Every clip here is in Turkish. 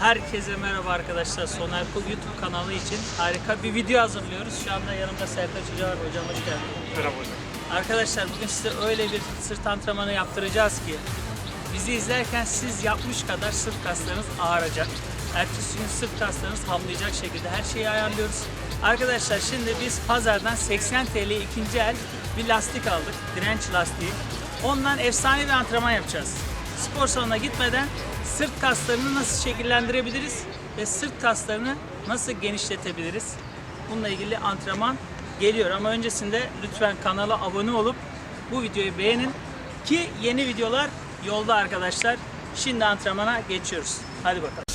Herkese merhaba arkadaşlar. Soner Kul YouTube kanalı için harika bir video hazırlıyoruz. Şu anda yanımda Sertaç Hoca var. Hocam hoş geldin. Merhaba hocam. Arkadaşlar bugün size öyle bir sırt antrenmanı yaptıracağız ki bizi izlerken siz yapmış kadar sırt kaslarınız ağrıyacak. Ertesi gün sırt kaslarınız hamlayacak şekilde her şeyi ayarlıyoruz. Arkadaşlar şimdi biz pazardan 80 TL ikinci el bir lastik aldık. Direnç lastiği. Ondan efsane bir antrenman yapacağız. Spor salonuna gitmeden sırt kaslarını nasıl şekillendirebiliriz ve sırt kaslarını nasıl genişletebiliriz? Bununla ilgili antrenman geliyor ama öncesinde lütfen kanala abone olup bu videoyu beğenin ki yeni videolar yolda arkadaşlar. Şimdi antrenmana geçiyoruz. Hadi bakalım.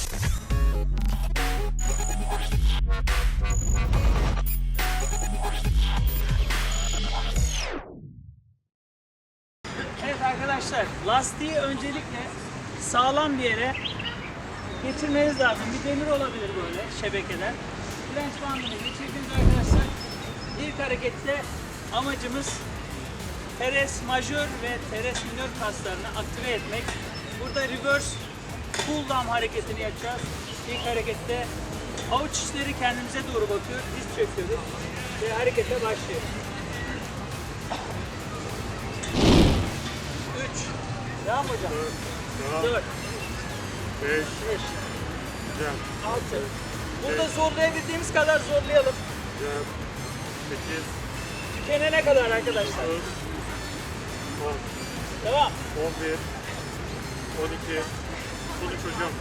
Öncelikle sağlam bir yere geçirmeniz lazım. Bir demir olabilir böyle şebekeden. Direnç bandını geçirdiğiniz arkadaşlar ilk harekette amacımız teres majör ve teres minör kaslarını aktive etmek. Burada reverse pull down hareketini yapacağız. İlk harekette avuç içleri kendimize doğru bakıyor, diz çöküyoruz ve harekete başlıyoruz. Devam hocam. 4 5, 5 güzel, 6 Burada zorlayabildiğimiz kadar zorlayalım. güzel, 8, Tükenene kadar arkadaşlar. 9, 10, Devam. 11, 12, 13 hocam.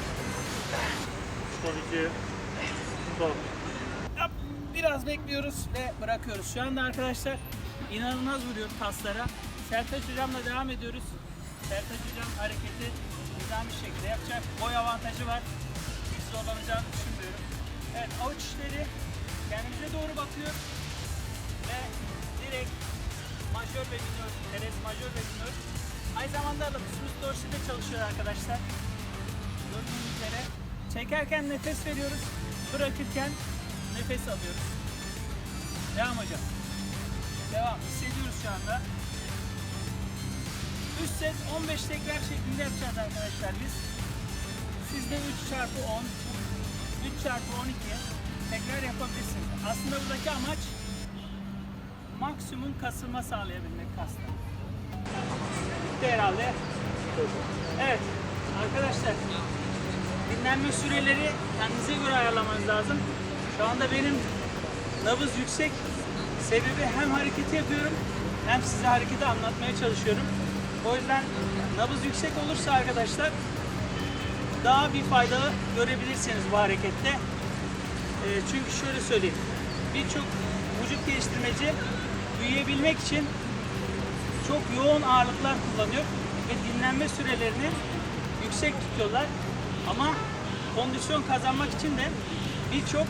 12, son. Yap, Biraz bekliyoruz ve bırakıyoruz. Şu anda arkadaşlar inanılmaz vuruyor kaslara. Sertaç hocamla devam ediyoruz. Sertaç hocam hareketi bir şekilde yapacak. Boy avantajı var. Hiç zorlanacağını düşünmüyorum. Evet avuç içleri kendimize doğru bakıyor. Ve direkt majör ve minör, teres majör ve minör. Aynı zamanda latissimus dorsi de çalışıyor arkadaşlar. Gördüğünüz üzere. Çekerken nefes veriyoruz. Bırakırken nefes alıyoruz. Devam hocam. Devam. Hissediyoruz şu anda. Üst set 15 tekrar şeklinde yapacağız arkadaşlar biz. Siz de 3 çarpı 10, 3 çarpı 12 tekrar yapabilirsiniz. Aslında buradaki amaç maksimum kasılma sağlayabilmek kasta. Bitti herhalde. Evet arkadaşlar dinlenme süreleri kendinize göre ayarlamanız lazım. Şu anda benim nabız yüksek. Sebebi hem hareketi yapıyorum hem size hareketi anlatmaya çalışıyorum. O yüzden nabız yüksek olursa arkadaşlar daha bir fayda görebilirsiniz bu harekette. Ee, çünkü şöyle söyleyeyim. Birçok vücut geliştirmeci büyüyebilmek için çok yoğun ağırlıklar kullanıyor ve dinlenme sürelerini yüksek tutuyorlar. Ama kondisyon kazanmak için de birçok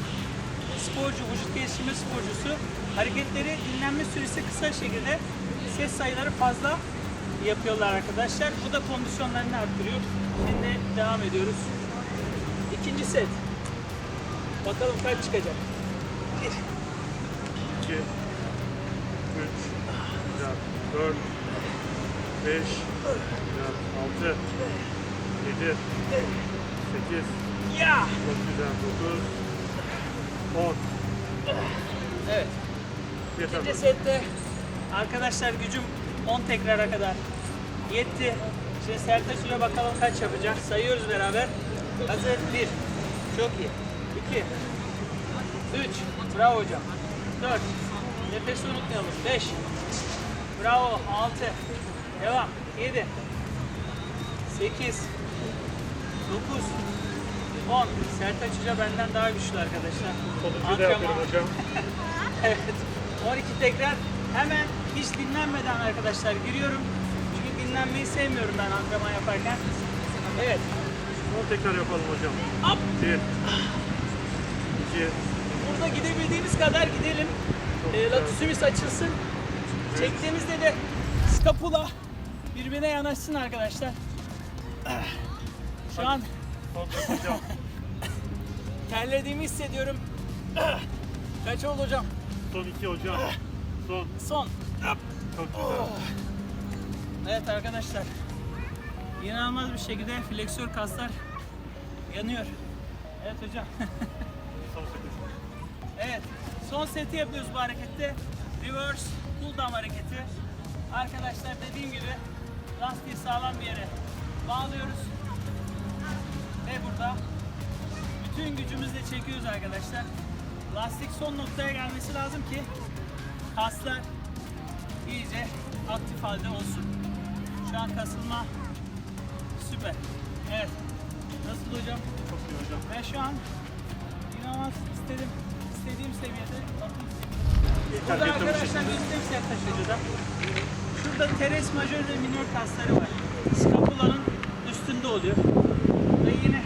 sporcu, vücut geliştirme sporcusu hareketleri dinlenme süresi kısa şekilde ses sayıları fazla yapıyorlar arkadaşlar. Bu da kondisyonlarını arttırıyor. Şimdi devam ediyoruz. İkinci set. Bakalım kaç çıkacak. 2, 3, 4, 5, 6, 7, 8, Ya! çok güzel, 9, 10. Evet. İkinci sette arkadaşlar gücüm 10 tekrara kadar yetti. Şimdi Sertaç Hoca bakalım kaç yapacak. Sayıyoruz beraber. Hazır 1. Çok iyi. 2. 3. Bravo hocam. 4. Nefesi unutmayalım. 5. Bravo. 6. Devam. 7. 8. 9. 10. Sertaç Hoca benden daha güçlü arkadaşlar. Sonuncuyu da yapıyorum Antrenman- hocam. Evet. 12 tekrar hemen hiç dinlenmeden arkadaşlar giriyorum. Dinlenmeyi sevmiyorum ben antrenman yaparken. Evet. 10 tekrar yapalım hocam. Hop. 1, 2, Burada gidebildiğimiz kadar gidelim. E, latissimus açılsın. Çektiğimizde de skapula birbirine yanaşsın arkadaşlar. Şu an son terlediğimi hissediyorum. Kaç oldu hocam? Son 2 hocam. Son. Son. Çok güzel. Evet arkadaşlar. İnanılmaz bir şekilde fleksör kaslar yanıyor. Evet hocam. Evet. Son seti yapıyoruz bu harekette. Reverse pull down hareketi. Arkadaşlar dediğim gibi lastiği sağlam bir yere bağlıyoruz. Ve burada bütün gücümüzle çekiyoruz arkadaşlar. Lastik son noktaya gelmesi lazım ki kaslar iyice aktif halde olsun. Şu an kasılma süper. Evet. Nasıl hocam? Çok iyi hocam. Ben şu an inanılmaz istedim. istediğim seviyede bakın. Burada dönüşü. arkadaşlar size taşıyıcıda. Şurada teres majör ve minor kasları var. Skapulanın üstünde oluyor. Ve yine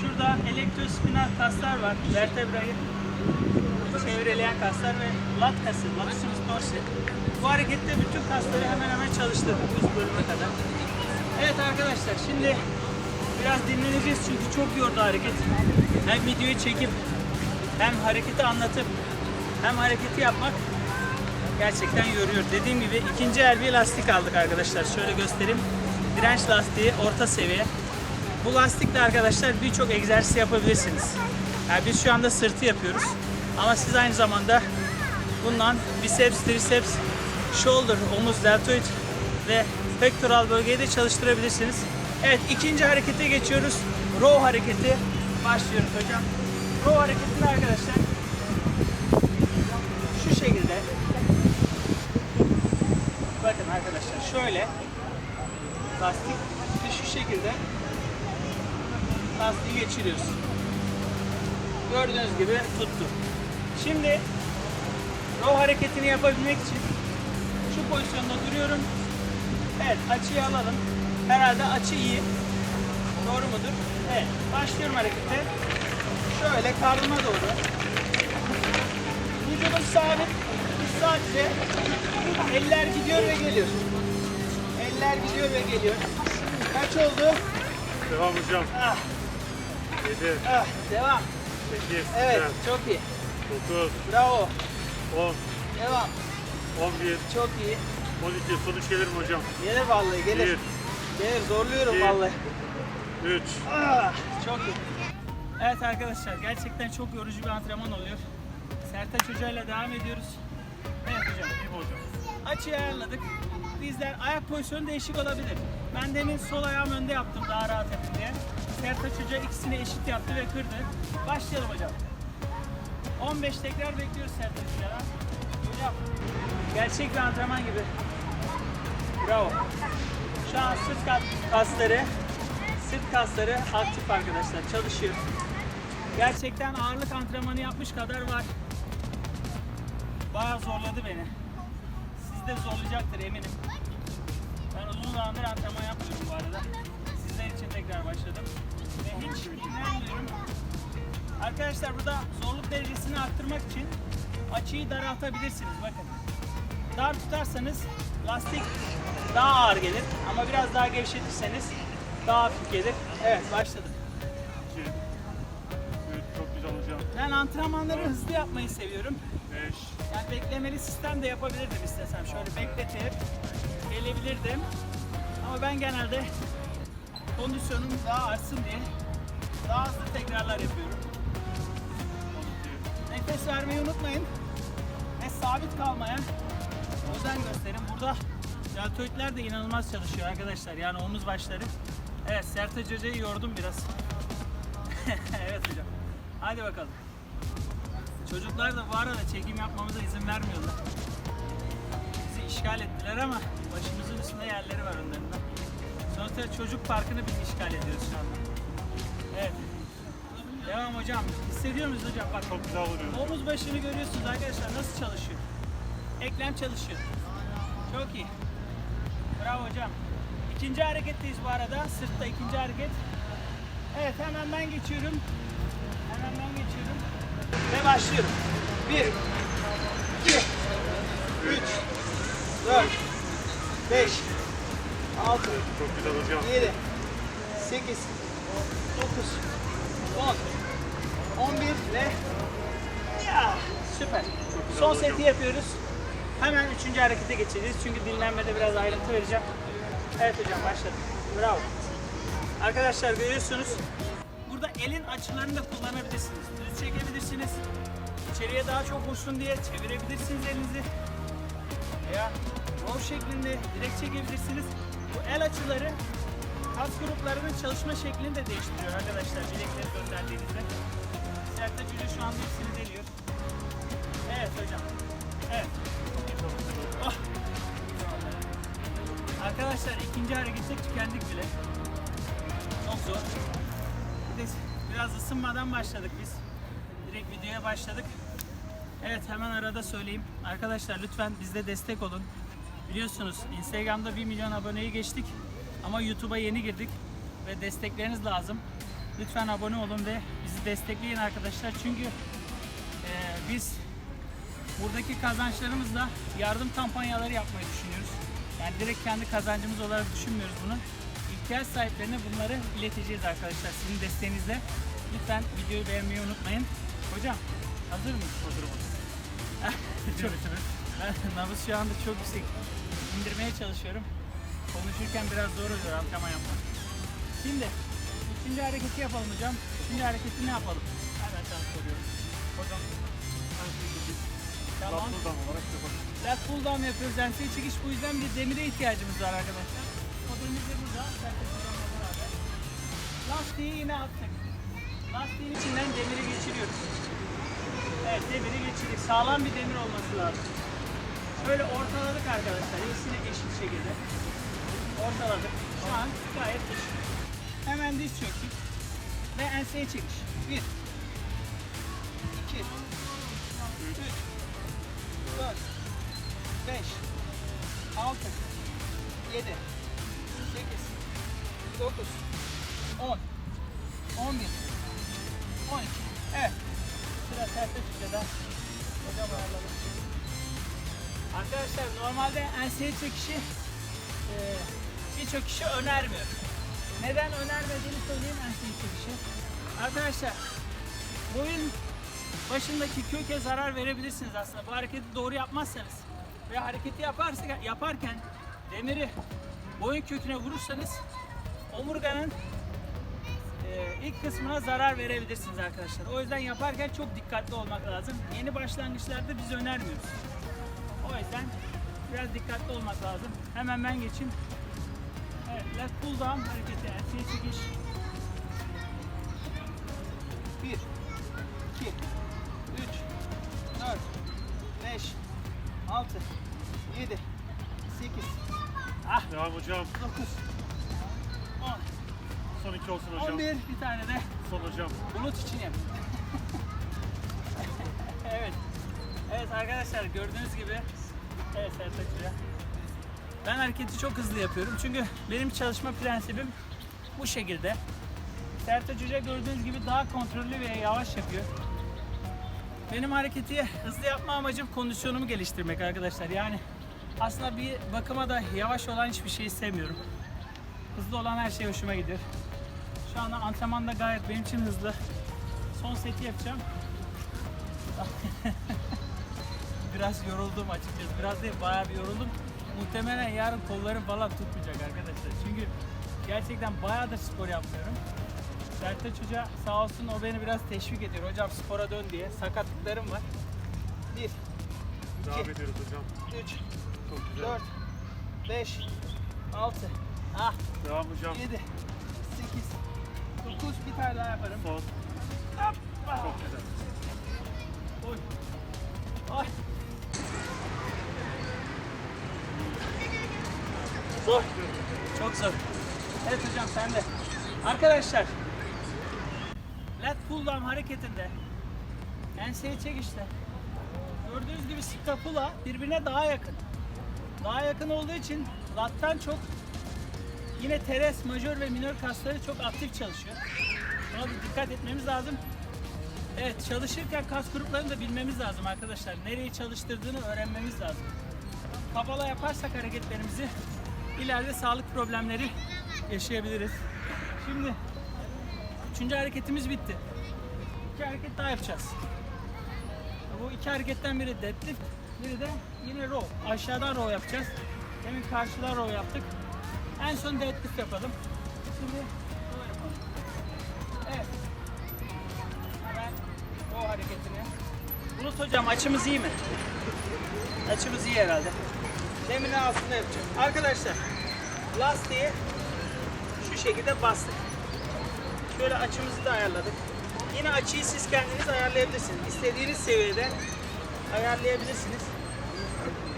şurada elektrospinal kaslar var. Vertebrayı çevreleyen kaslar ve lat kası, latissimus dorsi. Bu harekette bütün kasları hemen hemen çalıştırdık üst bölüme kadar. Evet arkadaşlar şimdi biraz dinleneceğiz çünkü çok yordu hareket. Hem videoyu çekip hem hareketi anlatıp hem hareketi yapmak gerçekten yoruyor. Dediğim gibi ikinci el bir lastik aldık arkadaşlar. Şöyle göstereyim. Direnç lastiği orta seviye. Bu lastikle arkadaşlar birçok egzersiz yapabilirsiniz. Yani biz şu anda sırtı yapıyoruz. Ama siz aynı zamanda bundan biceps, triceps, shoulder, omuz, deltoid ve pectoral bölgeyi de çalıştırabilirsiniz. Evet ikinci harekete geçiyoruz. Row hareketi. Başlıyoruz hocam. Row hareketinde arkadaşlar şu şekilde bakın arkadaşlar şöyle lastik ve şu şekilde lastiği geçiriyoruz. Gördüğünüz gibi tuttu. Şimdi row hareketini yapabilmek için şu pozisyonda duruyorum. Evet açıyı alalım. Herhalde açı iyi. Doğru mudur? Evet. Başlıyorum harekete. Şöyle karnıma doğru. Vücudum sabit. Sadece eller gidiyor ve geliyor. Eller gidiyor ve geliyor. Kaç oldu? Devam hocam. Ah, 7, ah, devam. 8, Evet, çok iyi. 9, Bravo. 10, Devam. 11, Çok iyi. 12. Sonuç gelir mi hocam? Gelir vallahi gelir. 1, Gelir zorluyorum İyi. vallahi. 3, Ah, çok iyi. Evet arkadaşlar gerçekten çok yorucu bir antrenman oluyor. Sertaç Hoca ile devam ediyoruz. Evet hocam. iyi mi hocam? Açıyı ayarladık. Bizler ayak pozisyonu değişik olabilir. Ben demin sol ayağım önde yaptım daha rahat yapayım diye. Sertaç Hoca ikisini eşit yaptı ve kırdı. Başlayalım hocam. 15 tekrar bekliyoruz Sertaç Hoca'dan. Hocam gerçek bir antrenman gibi. Bravo. Şu an sırt kas- kasları, sırt kasları aktif arkadaşlar çalışıyor. Gerçekten ağırlık antrenmanı yapmış kadar var. Bayağı zorladı beni. Siz de zorlayacaktır eminim. Ben uzun zamandır antrenman yapmıyorum bu arada. Sizler için tekrar başladım. Ve hiç dinlenmiyorum. Arkadaşlar burada zorluk derecesini arttırmak için açıyı daraltabilirsiniz. Bakın. Dar tutarsanız lastik daha ağır gelir. Ama biraz daha gevşetirseniz daha hafif gelir. Evet başladık. 2, 3, çok güzel hocam. Ben antrenmanları hızlı yapmayı seviyorum. 5, Yani beklemeli sistem de yapabilirdim istesem. Şöyle bekletip gelebilirdim. Ama ben genelde kondisyonum daha artsın diye daha hızlı tekrarlar yapıyorum. 12, Nefes vermeyi unutmayın. Ve sabit kalmaya özen gösterin. Burada deltoidler de inanılmaz çalışıyor arkadaşlar. Yani omuz başları. Evet Sertaç Hoca'yı yordum biraz. evet hocam. Hadi bakalım. Çocuklar da bu arada çekim yapmamıza izin vermiyorlar. Bizi işgal ettiler ama başımızın üstünde yerleri var onların da. Sonuçta çocuk parkını biz işgal ediyoruz şu anda. Evet. Devam hocam. Hissediyor musunuz hocam? Bak çok güzel vuruyor. Omuz başını görüyorsunuz arkadaşlar nasıl çalışıyor. Eklem çalışıyor. Çok iyi. Bravo hocam. İkinci hareketteyiz bu arada. Sırtta ikinci hareket. Evet hemen ben geçiyorum. Hemen ben geçiyorum. Ve başlıyorum. 1 2 3 4 5 6 Çok güzel hocam. 7 8 9 10 11 ve ya süper. Son seti yapıyoruz. Hemen üçüncü harekete geçeceğiz. Çünkü dinlenmede biraz ayrıntı vereceğim. Evet hocam başladık. Bravo. Arkadaşlar görüyorsunuz. Burada elin açılarını da kullanabilirsiniz. Düz çekebilirsiniz. İçeriye daha çok vursun diye çevirebilirsiniz elinizi. Veya roll şeklinde direkt çekebilirsiniz. Bu el açıları kas gruplarının çalışma şeklini de değiştiriyor arkadaşlar bilekleri gönderdiğinizde. Sertaç Hoca şu anda hepsini deliyor. Evet hocam. Evet. Oh. Arkadaşlar ikinci harekette tükendik bile. Çok zor. Biraz ısınmadan başladık biz. Direkt videoya başladık. Evet hemen arada söyleyeyim. Arkadaşlar lütfen bizde destek olun. Biliyorsunuz Instagram'da 1 milyon aboneyi geçtik. Ama YouTube'a yeni girdik. Ve destekleriniz lazım. Lütfen abone olun ve bizi destekleyin arkadaşlar. Çünkü eee, biz buradaki kazançlarımızla yardım kampanyaları yapmayı düşünüyoruz. Yani direkt kendi kazancımız olarak düşünmüyoruz bunu. İhtiyaç sahiplerine bunları ileteceğiz arkadaşlar sizin desteğinizle. Lütfen videoyu beğenmeyi unutmayın. Hocam hazır mıyız? Hazırım. çok nabız şu anda çok yüksek. İndirmeye çalışıyorum. Konuşurken biraz zor oluyor antrenman yapmak. Şimdi ikinci hareketi yapalım hocam. İkinci hareketi ne yapalım? Hemen sana soruyorum. Hocam ben şimdi biz Tamam. Laptodan olarak yapalım. Lat pull down yapıyoruz. Enseye çekiş bu yüzden bir demire ihtiyacımız var arkadaşlar. O demir de burada. Lastiği yine attık. Lastiğin içinden demiri geçiriyoruz. Evet demiri geçirdik. Sağlam bir demir olması lazım. Şöyle ortaladık arkadaşlar. Hepsini eşit şekilde. Ortaladık. Şu an gayet eşit. Hemen diz çöktük. Ve enseye çekiş. Bir. iki, Üç. Dört. 5 6 7 8 9 10 11 12 Evet. Sıra serte Türkçe'de. Hocam ayarladım. Arkadaşlar normalde enseye çekişi e, birçok kişi önermiyor. Neden önermediğini söyleyeyim enseye çekişi. Arkadaşlar boyun başındaki köke zarar verebilirsiniz aslında. Bu hareketi doğru yapmazsanız ve hareketi yaparsa, yaparken demiri boyun köküne vurursanız omurganın e, ilk kısmına zarar verebilirsiniz arkadaşlar. O yüzden yaparken çok dikkatli olmak lazım. Yeni başlangıçlarda biz önermiyoruz. O yüzden biraz dikkatli olmak lazım. Hemen ben geçeyim. Lat pull down hareketi, enseye çekiş. 1 2 3 4 5 6 7 8 ah Devam hocam. 9 Son iki olsun 10 hocam. 11 bir tane de Son hocam. bulut için yap. evet. Evet arkadaşlar gördüğünüz gibi Evet Sertaç Hoca. Ben hareketi çok hızlı yapıyorum. Çünkü benim çalışma prensibim bu şekilde. Sertaç Hoca gördüğünüz gibi daha kontrollü ve yavaş yapıyor. Benim hareketi hızlı yapma amacım kondisyonumu geliştirmek arkadaşlar. Yani aslında bir bakıma da yavaş olan hiçbir şeyi sevmiyorum. Hızlı olan her şey hoşuma gidiyor. Şu anda antrenmanda gayet benim için hızlı. Son seti yapacağım. Biraz yoruldum açıkçası. Biraz değil bayağı bir yoruldum. Muhtemelen yarın kollarım falan tutmayacak arkadaşlar. Çünkü gerçekten bayağıdır spor yapmıyorum. Sertaç Hoca sağ olsun o beni biraz teşvik ediyor. Hocam spora dön diye. Sakatlıklarım var. 1, Devam İki. ediyoruz hocam. 3, Çok güzel. 4, 5, 6, ah, Devam hocam. 7, 8, 9 bir tane daha yaparım. Son. Hoppa. Çok güzel. Oy. Ay. Zor. Çok zor. Evet hocam sen de. Arkadaşlar. Lat pull down hareketinde enseye çekişte gördüğünüz gibi scapula birbirine daha yakın. Daha yakın olduğu için lattan çok yine teres, majör ve minör kasları çok aktif çalışıyor. Buna bir dikkat etmemiz lazım. Evet çalışırken kas gruplarını da bilmemiz lazım arkadaşlar. Nereyi çalıştırdığını öğrenmemiz lazım. Kabala yaparsak hareketlerimizi ileride sağlık problemleri yaşayabiliriz. Şimdi üçüncü hareketimiz bitti. İki hareket daha yapacağız. Bu iki hareketten biri deadlift, biri de yine row. Aşağıdan row yapacağız. Demin karşıdan row yaptık. En son deadlift yapalım. Şimdi row yapalım. Evet. Hemen row hareketini. Bulut hocam açımız iyi mi? Açımız iyi herhalde. Deminin altında yapacağım. Arkadaşlar lastiği şu şekilde bastık. Şöyle açımızı da ayarladık. Yine açıyı siz kendiniz ayarlayabilirsiniz. İstediğiniz seviyede ayarlayabilirsiniz.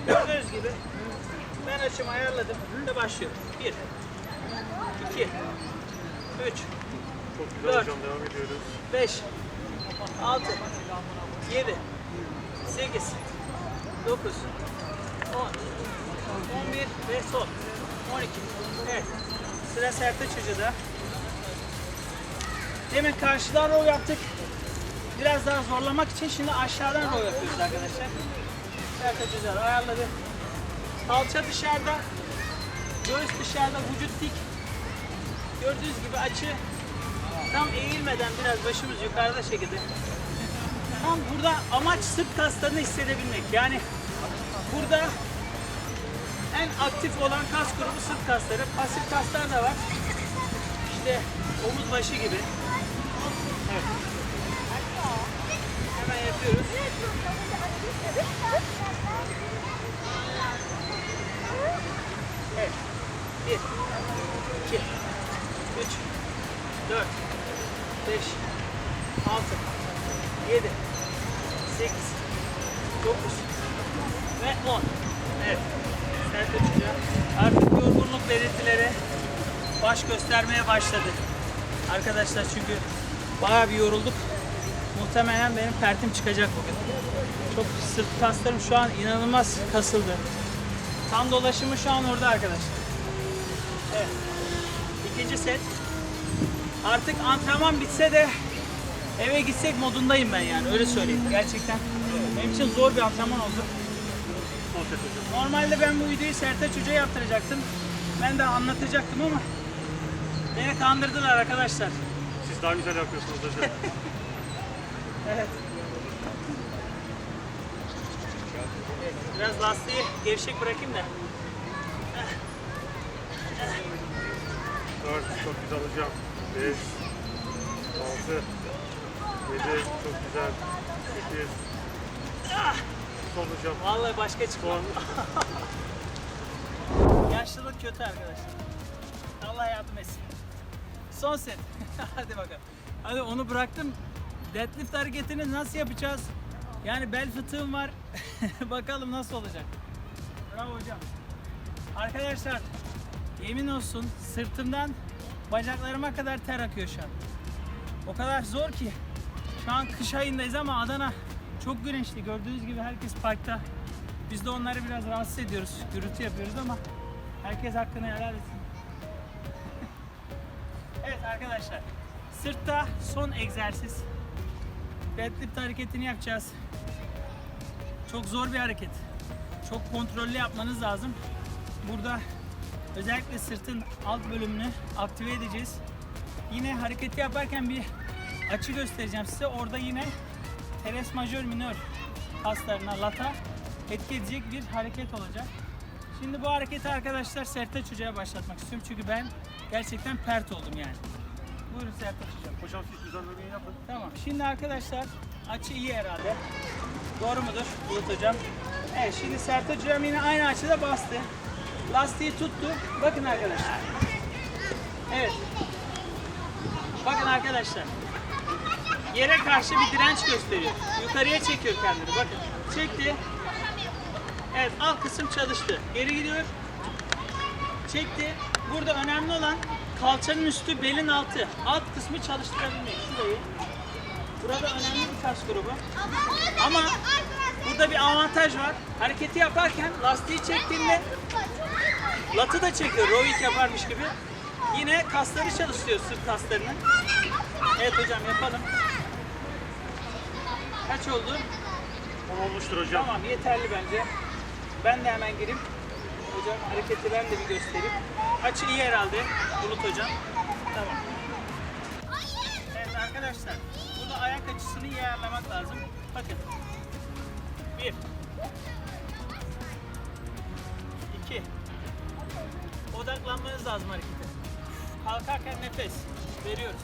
Gördüğünüz gibi ben açımı ayarladım ve başlıyorum. 1 2 3 Çok güzel Dört. hocam devam ediyoruz. 5 6 7 8 9 10 11 ve son 12 Evet. Sıra Sertaç Hoca'da. Demin karşıdan row yaptık. Biraz daha zorlamak için şimdi aşağıdan row yapıyoruz arkadaşlar. Sertaç Hoca ayarladı. Kalça dışarıda. Göğüs dışarıda. Vücut dik. Gördüğünüz gibi açı. Tam eğilmeden biraz başımız yukarıda şekilde. Tam burada amaç sırt kaslarını hissedebilmek. Yani burada en aktif olan kas grubu sırt kasları. Pasif kaslar da var. İşte omuz başı gibi. Başladı. Arkadaşlar çünkü bayağı bir yorulduk. Muhtemelen benim pertim çıkacak bugün. Çok sırt kaslarım şu an inanılmaz kasıldı. Kan dolaşımı şu an orada arkadaşlar. Evet. İkinci set. Artık antrenman bitse de eve gitsek modundayım ben yani öyle söyleyeyim. Gerçekten benim için zor bir antrenman oldu. Normalde ben bu videoyu Sertaç Hoca'ya yaptıracaktım. Ben de anlatacaktım ama beni kandırdılar arkadaşlar. Siz daha güzel yapıyorsunuz hocam. Evet. Biraz lastiği gevşek bırakayım da. 4 çok güzel hocam. 5 6 7 çok güzel. 8 Son hocam. Vallahi başka çıkmam. Yaşlılık kötü arkadaşlar. Allah yardım etsin. Son set. Hadi bakalım. Hadi onu bıraktım. Deadlift hareketini nasıl yapacağız? Yani bel fıtığım var. bakalım nasıl olacak. Bravo hocam. Arkadaşlar yemin olsun sırtımdan bacaklarıma kadar ter akıyor şu an. O kadar zor ki. Şu an kış ayındayız ama Adana çok güneşli. Gördüğünüz gibi herkes parkta. Biz de onları biraz rahatsız ediyoruz. Gürültü yapıyoruz ama herkes hakkını helal etsin. Evet arkadaşlar. Sırtta son egzersiz. Deadlift hareketini yapacağız. Çok zor bir hareket. Çok kontrollü yapmanız lazım. Burada özellikle sırtın alt bölümünü aktive edeceğiz. Yine hareketi yaparken bir açı göstereceğim size. Orada yine teres majör minör kaslarına lata etki edecek bir hareket olacak. Şimdi bu hareketi arkadaşlar Sertaç Hoca'ya başlatmak istiyorum. Çünkü ben gerçekten pert oldum yani. Buyurun Sertaç Hocam. Hocam siz düzenlemeyi yapın. Tamam. Şimdi arkadaşlar açı iyi herhalde. Doğru mudur Bulut hocam? Evet şimdi Sertaç hocam yine aynı açıda bastı. Lastiği tuttu. Bakın arkadaşlar. Evet. Bakın arkadaşlar. Yere karşı bir direnç gösteriyor. Yukarıya çekiyor kendini. Bakın. Çekti. Evet alt kısım çalıştı. Geri gidiyor. Çekti. Burada önemli olan kalçanın üstü, belin altı. Alt kısmı çalıştırabilmek. Şurayı. Burada önemli bir kas grubu. Ama burada bir avantaj var. Hareketi yaparken lastiği çektiğinde latı da çekiyor. Rowing yaparmış gibi. Yine kasları çalıştırıyor sırt kaslarını. Evet hocam yapalım. Kaç oldu? 10 olmuştur hocam. Tamam yeterli bence. Ben de hemen gireyim. Hocam hareketi ben de bir göstereyim. Açı iyi herhalde Bulut hocam. Tamam. Evet arkadaşlar. Burada ayak açısını iyi ayarlamak lazım. Bakın. Bir. İki. Odaklanmanız lazım harekete. Kalkarken nefes veriyoruz.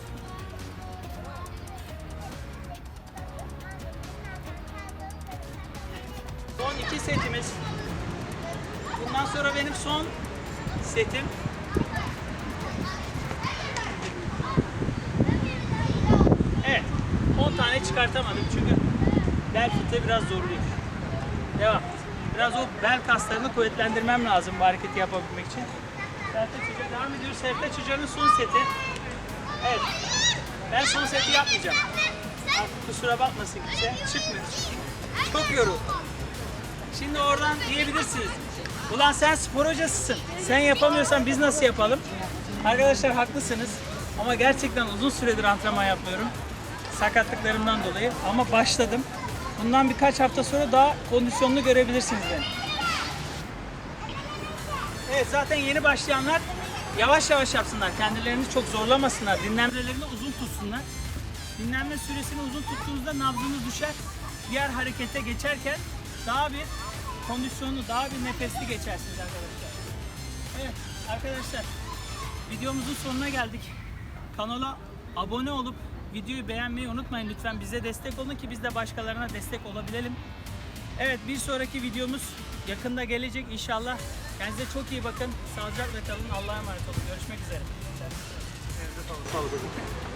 iki setimiz. Bundan sonra benim son setim. Evet. 10 tane çıkartamadım çünkü bel fıtığı biraz zorluyor. Devam. Biraz o bel kaslarını kuvvetlendirmem lazım bu hareketi yapabilmek için. Sertaç Hoca devam ediyoruz. Sertaç Hoca'nın son seti. Evet. Ben son seti yapmayacağım. Artık kusura bakmasın kimse. Çıkmıyor. Çok yoruldum. Şimdi oradan diyebilirsiniz. Ulan sen spor hocasısın. Sen yapamıyorsan biz nasıl yapalım? Arkadaşlar haklısınız. Ama gerçekten uzun süredir antrenman yapmıyorum. Sakatlıklarımdan dolayı. Ama başladım. Bundan birkaç hafta sonra daha kondisyonlu görebilirsiniz beni. Evet zaten yeni başlayanlar yavaş yavaş yapsınlar. Kendilerini çok zorlamasınlar. Dinlenmelerini uzun tutsunlar. Dinlenme süresini uzun tuttuğunuzda nabzınız düşer. Diğer harekete geçerken daha bir kondisyonlu, daha bir nefesli geçersiniz arkadaşlar. Evet arkadaşlar videomuzun sonuna geldik. Kanala abone olup videoyu beğenmeyi unutmayın lütfen. Bize destek olun ki biz de başkalarına destek olabilelim. Evet bir sonraki videomuz yakında gelecek inşallah. Kendinize çok iyi bakın. Sağlıcakla kalın. Allah'a emanet olun. Görüşmek üzere. Sağlık hocam.